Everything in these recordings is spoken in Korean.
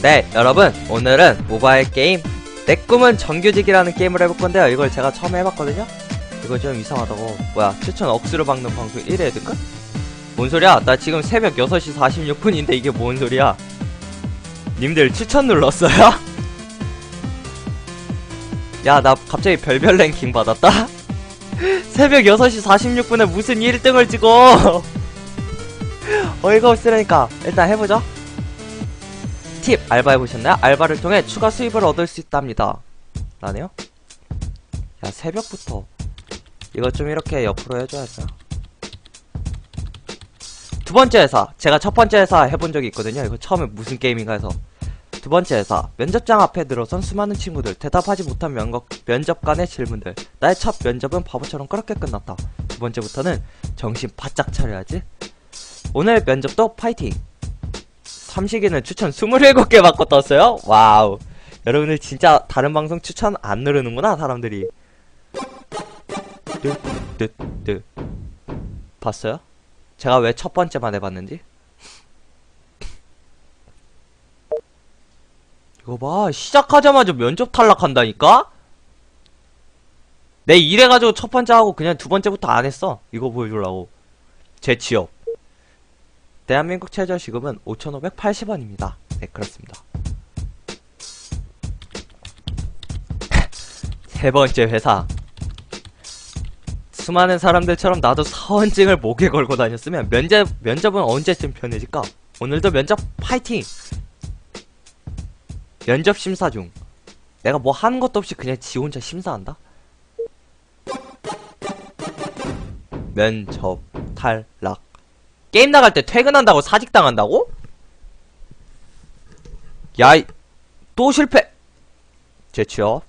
네, 여러분, 오늘은 모바일 게임 내 꿈은 정규직이라는 게임을 해볼 건데요. 이걸 제가 처음 해봤거든요. 이거 좀 이상하다고. 뭐야, 추천 억수로 박는 방송 1회 해둘까? 뭔 소리야? 나 지금 새벽 6시 46분인데 이게 뭔 소리야? 님들 추천 눌렀어요? 야, 나 갑자기 별별 랭킹 받았다? 새벽 6시 46분에 무슨 1등을 찍어! 어이가 없으라니까. 일단 해보죠. 팁 알바해보셨나요? 알바를 통해 추가 수입을 얻을 수 있답니다. 라네요? 야 새벽부터. 이거 좀 이렇게 옆으로 해줘야죠. 두 번째 회사. 제가 첫 번째 회사 해본 적이 있거든요. 이거 처음에 무슨 게임인가 해서. 두 번째 회사. 면접장 앞에 늘어선 수많은 친구들 대답하지 못한 면접, 면접관의 질문들. 나의 첫 면접은 바보처럼 그렇게 끝났다. 두 번째부터는 정신 바짝 차려야지. 오늘 면접도 파이팅 삼식이는 추천 27개 받고 떴어요? 와우. 여러분들 진짜 다른 방송 추천 안 누르는구나, 사람들이. 뜨, 뜨, 뜨. 봤어요? 제가 왜 첫 번째만 해봤는지? 이거 봐. 시작하자마자 면접 탈락한다니까? 내 이래가지고 첫 번째 하고 그냥 두 번째부터 안 했어. 이거 보여주려고. 제 취업. 대한민국 최저시급은 5,580원입니다. 네, 그렇습니다. 세 번째 회사. 수많은 사람들처럼 나도 사원증을 목에 걸고 다녔으면 면접, 면접은 언제쯤 편해질까? 오늘도 면접 파이팅! 면접 심사 중. 내가 뭐 하는 것도 없이 그냥 지 혼자 심사한다? 면접 탈락. 게임 나갈 때 퇴근한다고 사직 당한다고? 야, 이- 또 실패. 제 취업.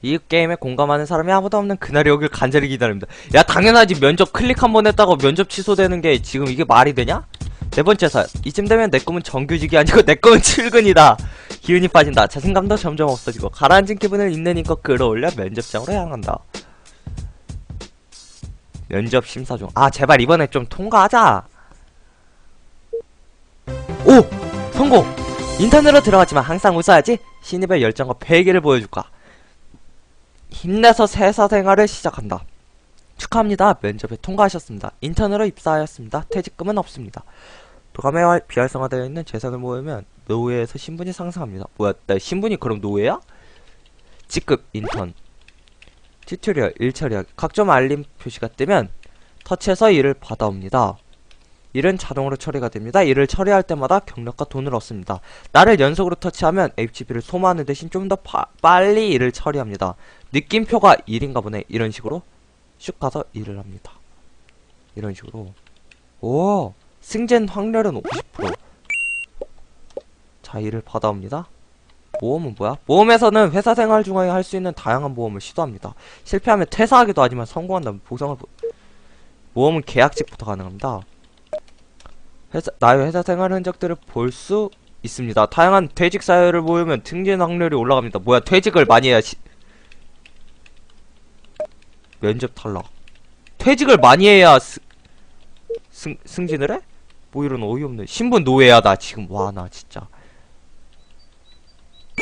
이 게임에 공감하는 사람이 아무도 없는 그날이 오길 간절히 기다립니다. 야, 당연하지. 면접 클릭 한 번 했다고 면접 취소되는 게 지금 이게 말이 되냐? 네 번째 사. 이쯤 되면 내 꿈은 정규직이 아니고 내 꿈은 출근이다. 기운이 빠진다. 자신감도 점점 없어지고 가라앉은 기분을 있는 힘껏 끌어올려 면접장으로 향한다. 면접 심사 중. 아, 제발 이번에 좀 통과하자. 오! 성공! 인턴으로 들어갔지만 항상 웃어야지. 신입의 열정과 패기를 보여줄까. 힘내서 회사 생활을 시작한다. 축하합니다. 면접에 통과하셨습니다. 인턴으로 입사하였습니다. 퇴직금은 없습니다. 도감에 비활성화되어 있는 재산을 모으면 노후에서 신분이 상승합니다. 뭐야, 나 신분이 그럼 노예야? 직급 인턴. 튜토리얼, 일 처리하기. 각종 알림 표시가 뜨면 터치해서 일을 받아옵니다. 일은 자동으로 처리가 됩니다. 일을 처리할 때마다 경력과 돈을 얻습니다. 나를 연속으로 터치하면 HP를 소모하는 대신 좀 더 빨리 일을 처리합니다. 느낌표가 1인가 보네. 이런 식으로 슉 가서 일을 합니다. 이런 식으로. 오! 승진 확률은 50%. 자, 일을 받아옵니다. 모험은 뭐야? 모험에서는 회사 생활 중에 할 수 있는 다양한 모험을 시도합니다. 실패하면 퇴사하기도 하지만 성공한다면 보상을 보... 모험은 계약직부터 가능합니다. 회사, 나의 회사 생활 흔적들을 볼 수 있습니다. 다양한 퇴직 사유를 모으면 승진 확률이 올라갑니다. 뭐야, 퇴직을 많이 해야 시... 면접 탈락. 퇴직을 많이 해야 스... 승, 승진을 해? 뭐 이런 어이없네. 신분 노예야, 나 지금. 와, 나 진짜.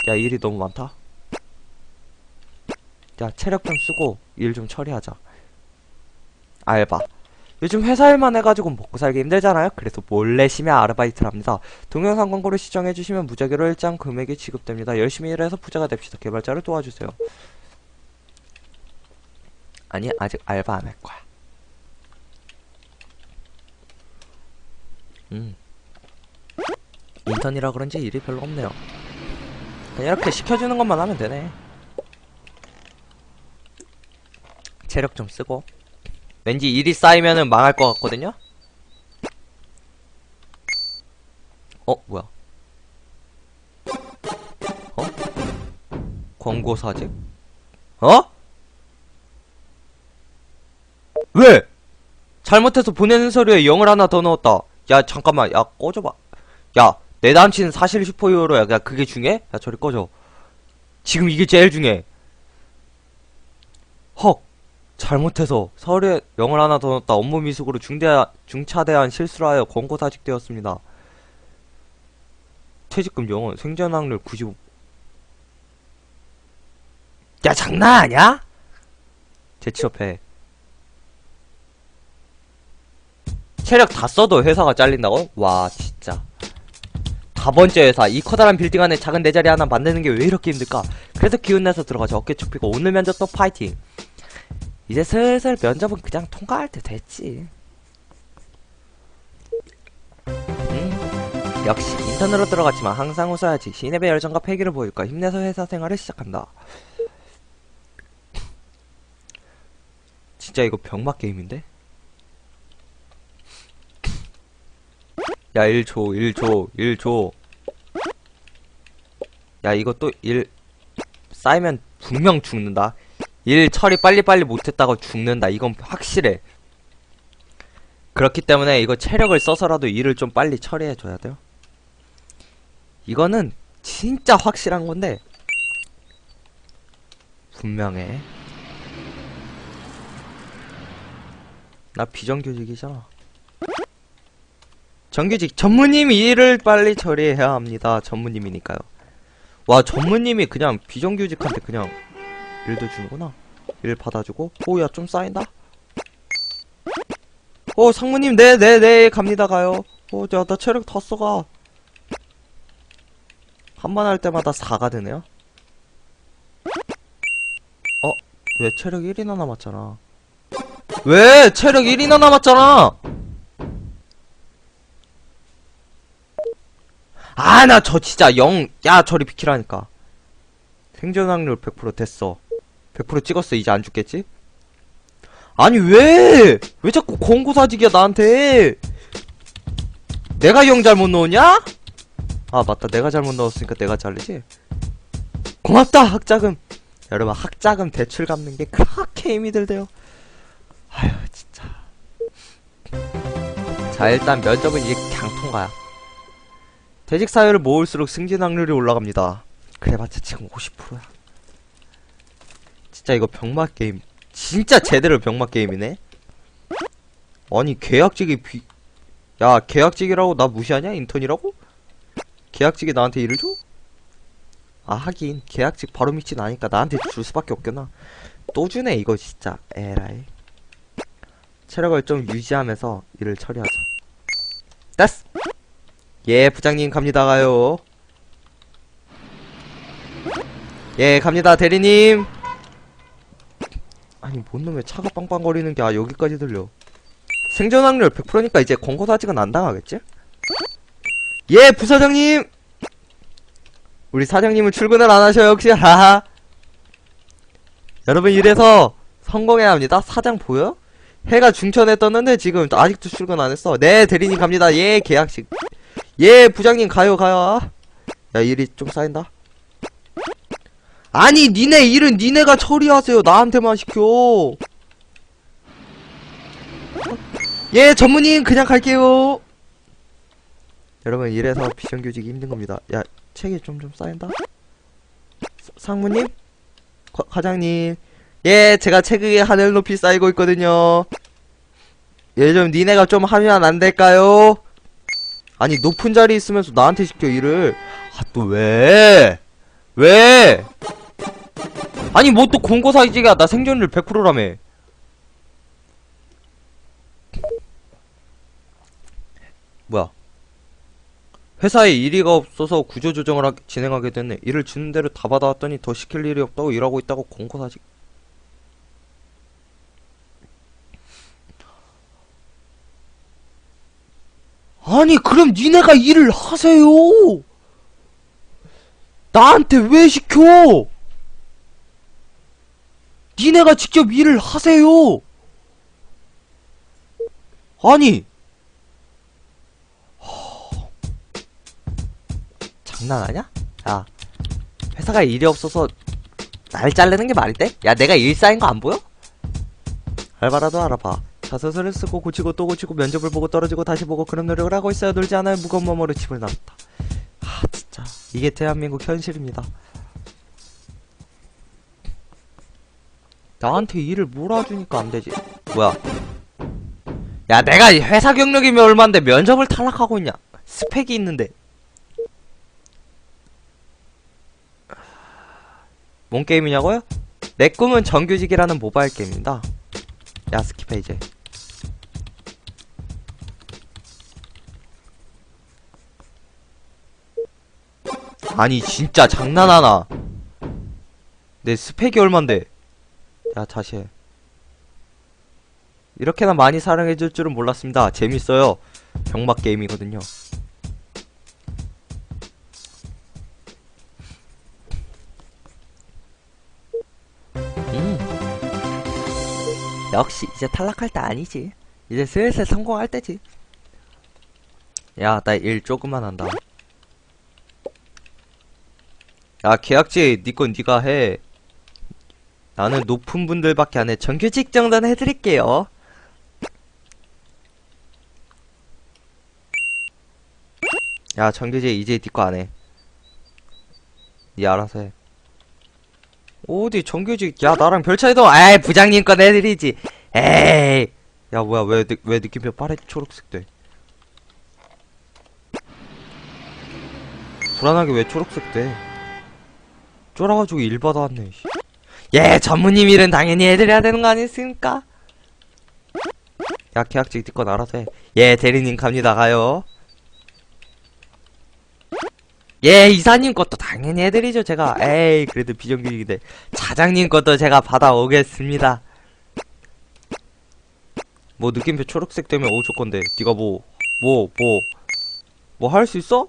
야 일이 너무 많다. 야 체력 좀 쓰고 일 좀 처리하자. 알바. 요즘 회사 일만 해가지고 먹고 살기 힘들잖아요? 그래서 몰래 심야 아르바이트를 합니다. 동영상 광고를 시청해주시면 무작위로 일정 금액이 지급됩니다. 열심히 일해서 부자가 됩시다. 개발자를 도와주세요. 아니 아직 알바 안 할 거야. 음. 인턴이라 그런지 일이 별로 없네요 이렇게 시켜주는 것만 하면 되네. 체력 좀 쓰고. 왠지 일이 쌓이면은 망할 것 같거든요? 어, 뭐야? 어? 권고 사직? 어? 왜? 잘못해서 보내는 서류에 0을 하나 더 넣었다. 야, 잠깐만. 야, 꺼져봐. 야, 내 남친 사실 슈퍼히어로야. 야, 그게 중요해? 야, 저리 꺼져. 지금 이게 제일 중요해. 헉. 잘못해서 서류에 영을 하나 더 넣었다. 업무 미숙으로 중대, 중차대한 실수를 하여 권고 사직되었습니다. 퇴직금 0원, 생존 확률 95. 야, 장난 아니야? 재취업해. 체력 다 써도 회사가 잘린다고? 와, 진짜. 다번째 회사, 이 커다란 빌딩 안에 작은 내 자리 하나 만드는 게 왜 이렇게 힘들까? 그래서 기운내서 들어가서 어깨 쭉 펴고 오늘 면접 또 파이팅! 이제 슬슬 면접은 그냥 통과할 때 됐지. 음, 역시 인턴으로 들어갔지만 항상 웃어야지. 신입의 열정과 패기를 보일까 힘내서 회사 생활을 시작한다. 진짜 이거 병맛 게임인데? 야, 1초, 1초, 1초. 야, 이거 또 1, 쌓이면 분명 죽는다. 일 처리 빨리빨리 못했다고 죽는다. 이건 확실해. 그렇기 때문에 이거 체력을 써서라도 일을 좀 빨리 처리해줘야 돼요. 이거는 진짜 확실한 건데, 분명해. 나 비정규직이잖아. 정규직 전무님이 일을 빨리 처리해야 합니다. 전무님이니까요. 와 전무님이 그냥 비정규직한테 그냥 일도 주는구나. 일 받아주고 오야 좀 쌓인다. 어 상무님 네네 네 갑니다 가요. 어나 나 체력 다 써가. 한 번 할 때마다 4가 되네요. 어? 왜 체력 1이나 남았잖아. 왜 체력 1이나 남았잖아. 아, 나 저 진짜 영, 야, 저리 비키라니까. 생존 확률 100% 됐어. 100% 찍었어. 이제 안 죽겠지? 아니, 왜? 왜 자꾸 권고사직이야, 나한테? 내가 영 잘못 넣었냐? 아, 맞다. 내가 잘못 넣었으니까 내가 잘리지? 고맙다, 학자금. 여러분, 학자금 대출 갚는 게 그렇게 힘이 들대요. 아휴, 진짜. 자, 일단 면접은 이제 그냥 통과야. 퇴직 사유를 모을수록 승진 확률이 올라갑니다. 그래봤자 지금 50%야. 진짜 이거 병맛 게임. 진짜 제대로 병맛 게임이네. 아니 계약직이 비. 야 계약직이라고 나 무시하냐 인턴이라고? 계약직이 나한테 일을 줘? 아 하긴 계약직 바로 밑이 나니까 나한테 줄 수밖에 없겠나. 또 주네 이거 진짜 에라이. 체력을 좀 유지하면서 일을 처리하자. 됐어. 예, 부장님 갑니다 가요. 예, 갑니다 대리님. 아니 뭔 놈의 차가 빵빵거리는 게 아 여기까지 들려. 생존 확률 100%니까 이제 권고 사직은 안 당하겠지? 예, 부사장님. 우리 사장님은 출근을 안 하셔요 혹시 하하. 여러분 이래서 성공해야 합니다. 사장 보여? 해가 중천에 떴는데 지금 아직도 출근 안 했어. 네, 대리님 갑니다. 예, 계약식. 예, 부장님 가요 가요. 야 일이 좀 쌓인다. 아니 니네 일은 니네가 처리하세요. 나한테만 시켜. 예, 전무님 그냥 갈게요. 여러분 이래서 비정규직이 힘든 겁니다. 야 책이 좀 좀 쌓인다. 사- 상무님, 과, 과장님. 예, 제가 책이 하늘 높이 쌓이고 있거든요. 예, 좀 니네가 좀 하면 안 될까요? 아니 높은 자리 있으면서 나한테 시켜 일을 아 또 왜? 왜? 아니 뭐 또 공고사직이야 나 생존율 100%라며 뭐야 회사에 일이가 없어서 구조조정을 하, 진행하게 됐네 일을 주는 대로 다 받아왔더니 더 시킬 일이 없다고 일하고 있다고 공고사직 아니 그럼 니네가 일을 하세요 나한테 왜 시켜 니네가 직접 일을 하세요 아니 허... 장난하냐? 야 회사가 일이 없어서 날 자르는 게 말이 돼? 야 내가 일 쌓인 거 안 보여? 알바라도 알아봐 자소서를 쓰고 고치고 또 고치고 면접을 보고 떨어지고 다시 보고 그런 노력을 하고 있어야 놀지 않아요. 무거운 몸으로 집을 나왔다. 하 진짜. 이게 대한민국 현실입니다. 나한테 일을 몰아주니까 안되지. 뭐야? 야 내가 회사 경력이면 얼만데 면접을 탈락하고 있냐? 스펙이 있는데. 뭔 게임이냐고요? 내 꿈은 정규직이라는 모바일 게임입니다. 야 스킵해 이제. 아니, 진짜 장난하나. 내 스펙이 얼만데. 야, 다시 해. 이렇게나 많이 사랑해줄 줄은 몰랐습니다. 재밌어요. 병맛 게임이거든요. 음. 역시 이제 탈락할 때 아니지. 이제 슬슬 성공할 때지. 야, 나 일 조금만 한다. 야, 계약직 니건 니가 해. 나는 높은 분들밖에 안 해. 정규직 정도는 해드릴게요. 야, 정규직 이제 니거 안 해. 니 알아서 해. 어디 정규직 야 나랑 별 차이도 에이 부장님 건 해드리지 에이 야 뭐야 왜, 느, 왜 느낌표 파래 초록색 돼 불안하게 왜 초록색 돼 쫄아가지고 일 받아왔네 씨. 예 전무님 일은 당연히 해드려야 되는 거 아니겠습니까 야 계약직 니건 알아서 해예 대리님 갑니다 가요 예, 이사님 것도 당연히 해드리죠, 제가. 에이, 그래도 비정규직인데. 차장님 것도 제가 받아오겠습니다. 뭐, 느낌표 초록색 때문에 어쩔 건데. 네가 뭐, 뭐, 뭐, 뭐 할 수 있어? 어?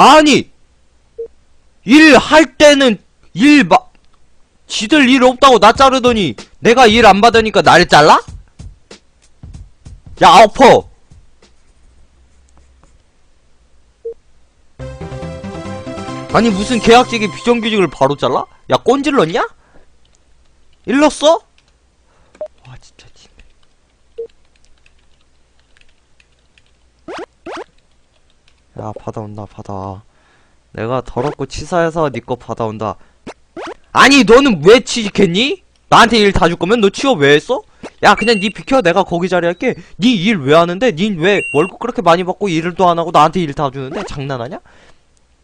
아니! 일 할 때는 일 마, 지들 일 없다고 나 자르더니 내가 일 안 받으니까 나를 잘라? 야, 아퍼! 아니, 무슨 계약직이 비정규직을 바로 잘라? 야, 꼰질렀냐? 일렀어? 와, 진짜, 야 받아온다 받아 내가 더럽고 치사해서 니거 받아온다 아니 너는 왜 취직했니? 나한테 일 다 줄 거면 너 취업 왜 했어? 야 그냥 니 비켜 내가 거기 자리 할게 니 일 왜 하는데? 닌왜 월급 그렇게 많이 받고 일을 또 안 하고 나한테 일 다 주는데? 장난하냐?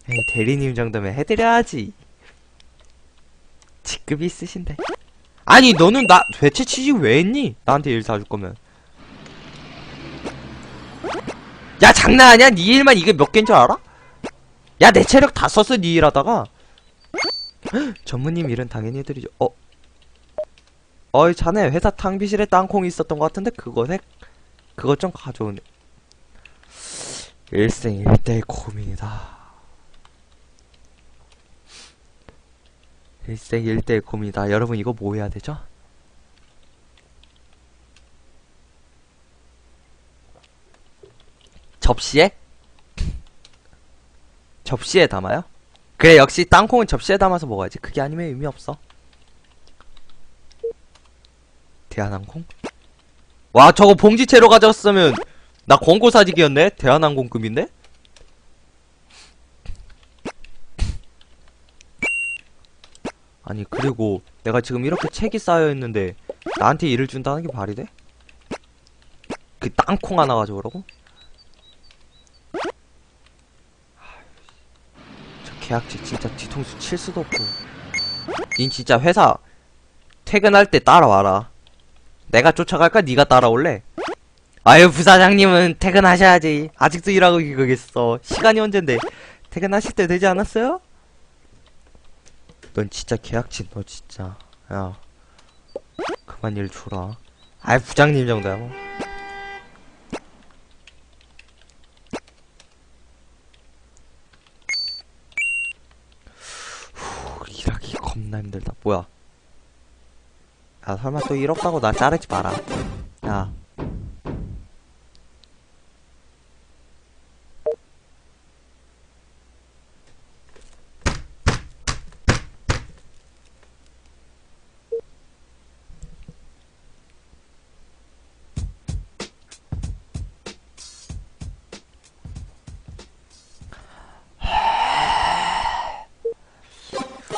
에이 대리님 정도면 해드려야지 직급이 있으신데 아니 너는 나 대체 취직 왜 했니? 나한테 일 다 줄 거면 야 장난하냐? 니 일만 이게 몇 개인 줄 알아? 야 내 체력 다 썼어 니 일하다가 전무님 일은 당연히 해드리죠 어? 어이 자네 회사 탕비실에 땅콩이 있었던 것 같은데 그거 해? 그것 좀 가져오네 일생일대의 고민이다 일생일대의 고민이다 여러분 이거 뭐 해야 되죠? 접시에? 접시에 담아요? 그래 역시 땅콩은 접시에 담아서 먹어야지 그게 아니면 의미 없어 대한항공? 와 저거 봉지채로 가져왔으면 나 권고 사직이었네 대한항공급인데? 아니 그리고 내가 지금 이렇게 책이 쌓여있는데 나한테 일을 준다는 게 말이 돼? 그 땅콩 하나 가져오라고? 계약직 진짜 뒤통수 칠 수도 없고. 닌 진짜 회사 퇴근할 때 따라와라. 내가 쫓아갈까? 네가 따라올래? 아유 부사장님은 퇴근하셔야지. 아직도 일하고 계겠어. 시간이 언젠데 퇴근하실 때 되지 않았어요? 넌 진짜 계약직 너 진짜. 야 그만 일 줘라. 아이 부장님 정도야 뭐 후, 겁나 힘들다. 뭐야? 야, 설마 또일 없다고 나 자르지 마라. 야.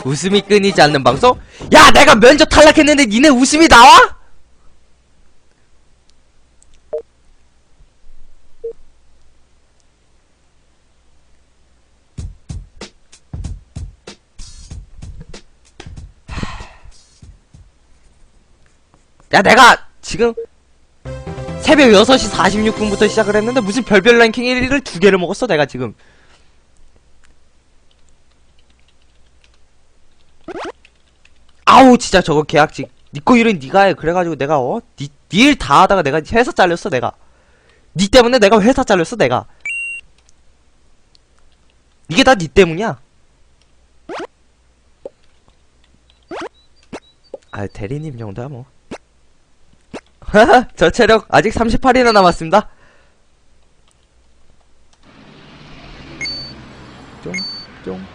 웃음이 끊이지 않는 방송? 야, 내가 면접 탈락했는데 니네 웃음이 나와? 야, 내가 지금 새벽 6시 46분부터 시작을 했는데 무슨 별별 랭킹 1위를 두 개를 먹었어, 내가 지금. 아우, 진짜 저거 계약직. 니꺼 일은 니가 해. 그래가지고 내가, 어? 니, 니일다 하다가 내가 회사 잘렸어, 내가. 니 때문에 내가 회사 잘렸어, 내가. 이게 다 니 때문이야. 아, 대리님 정도야, 뭐. 저 체력 아직 38이나 남았습니다. 쫑, 쫑.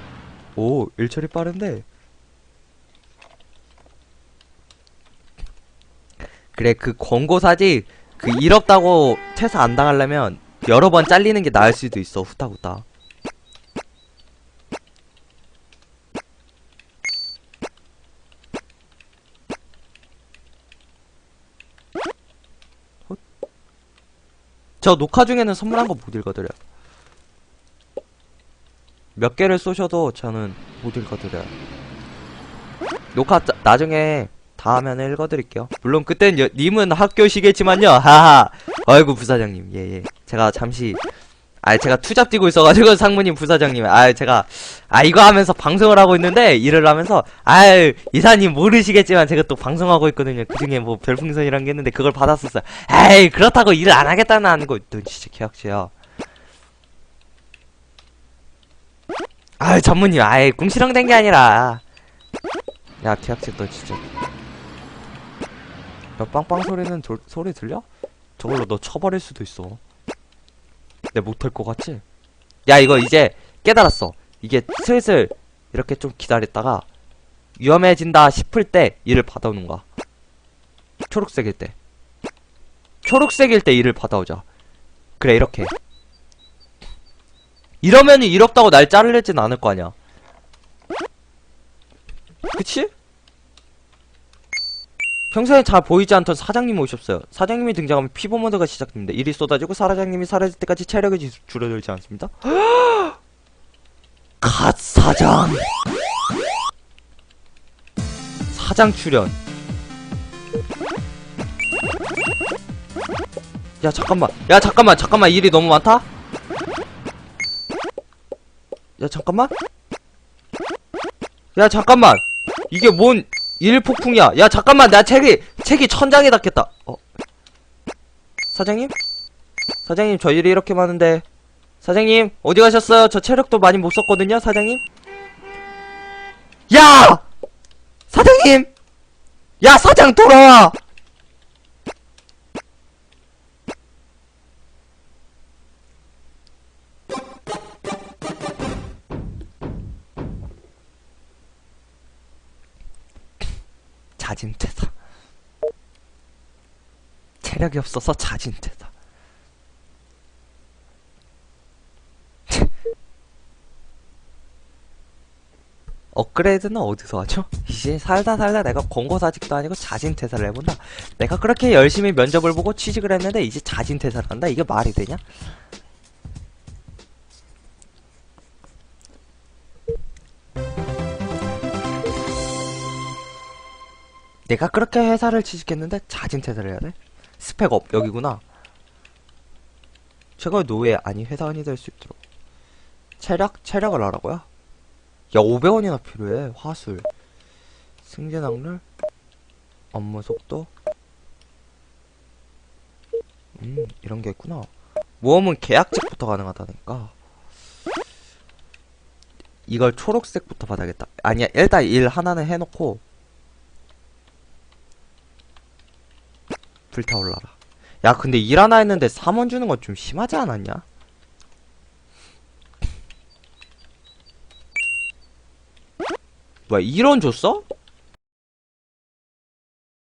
오, 일처리 빠른데. 그래, 그 권고사지, 그일 없다고 퇴사 안 당하려면 여러 번 잘리는 게 나을 수도 있어, 후딱후딱. 저 녹화 중에는 선물한 거 못 읽어드려요. 몇 개를 쏘셔도 저는 못 읽어드려요. 녹화 짜- 나중에 다 하면 읽어드릴게요. 물론 그땐 여- 님은 학교시겠지만요. 하하. 아이고 부사장님. 예예. 제가 잠시 아 제가 투잡 뛰고 있어가지고 상무님 부사장님. 아 제가 아 이거 하면서 방송을 하고 있는데 일을 하면서 아 이사님 모르시겠지만 제가 또 방송하고 있거든요. 그 중에 뭐 별풍선이란 게 있는데 그걸 받았었어요. 에이 그렇다고 일을 안 하겠다는 아니고 넌 진짜 개학지야. 아유 전무님 아이 궁시렁 된 게 아니라 야 계약직 너 진짜 야 빵빵 소리는 돌- 소리 들려? 저걸로 너 쳐버릴 수도 있어. 내 못할 것 같지? 야 이거 이제 깨달았어. 이게 슬슬 이렇게 좀 기다렸다가 위험해진다 싶을 때 일을 받아오는 거야. 초록색일 때. 초록색일 때 일을 받아오자. 그래 이렇게. 이러면은 일 없다고 날 자르진 않을 거 아니야. 그치? 평소에 잘 보이지 않던 사장님이 오셨어요. 사장님이 등장하면 피보 모드가 시작됩니다. 일이 쏟아지고 사장님이 사라질 때까지 체력이 지- 줄어들지 않습니다. 갓 사장. 사장 출연. 야 잠깐만. 야 잠깐만. 잠깐만. 일이 너무 많다. 야 잠깐만. 야 잠깐만. 이게 뭔 일폭풍이야. 야, 잠깐만, 나 책이, 책이 천장에 닿겠다. 어. 사장님? 사장님, 저 일이 이렇게 많은데. 사장님, 어디 가셨어요? 저 체력도 많이 못 썼거든요, 사장님? 야! 사장님! 야, 사장 돌아와! 자진퇴사. 체력이 없어서 자진퇴사. 업그레이드는 어디서 하죠? 이제 살다 살다 내가 권고사직도 아니고 자진퇴사를 해본다. 내가 그렇게 열심히 면접을 보고 취직을 했는데 이제 자진퇴사를 한다? 이게 말이 되냐? 내가 그렇게 회사를 취직했는데 자진 퇴사를 해야 돼? 스펙업 여기구나. 최고의 노예 아니 회사원이 될 수 있도록 체력 체력을 하라고요? 야 500원이나 필요해 화술 승진 확률 업무 속도 음 이런 게 있구나 모험은 계약직부터 가능하다니까 이걸 초록색부터 받아야겠다 아니야 일단 일 하나는 해놓고 불타올라라. 야, 근데 일 하나 했는데 3원 주는 건 좀 심하지 않았냐? 뭐야, 1원 줬어?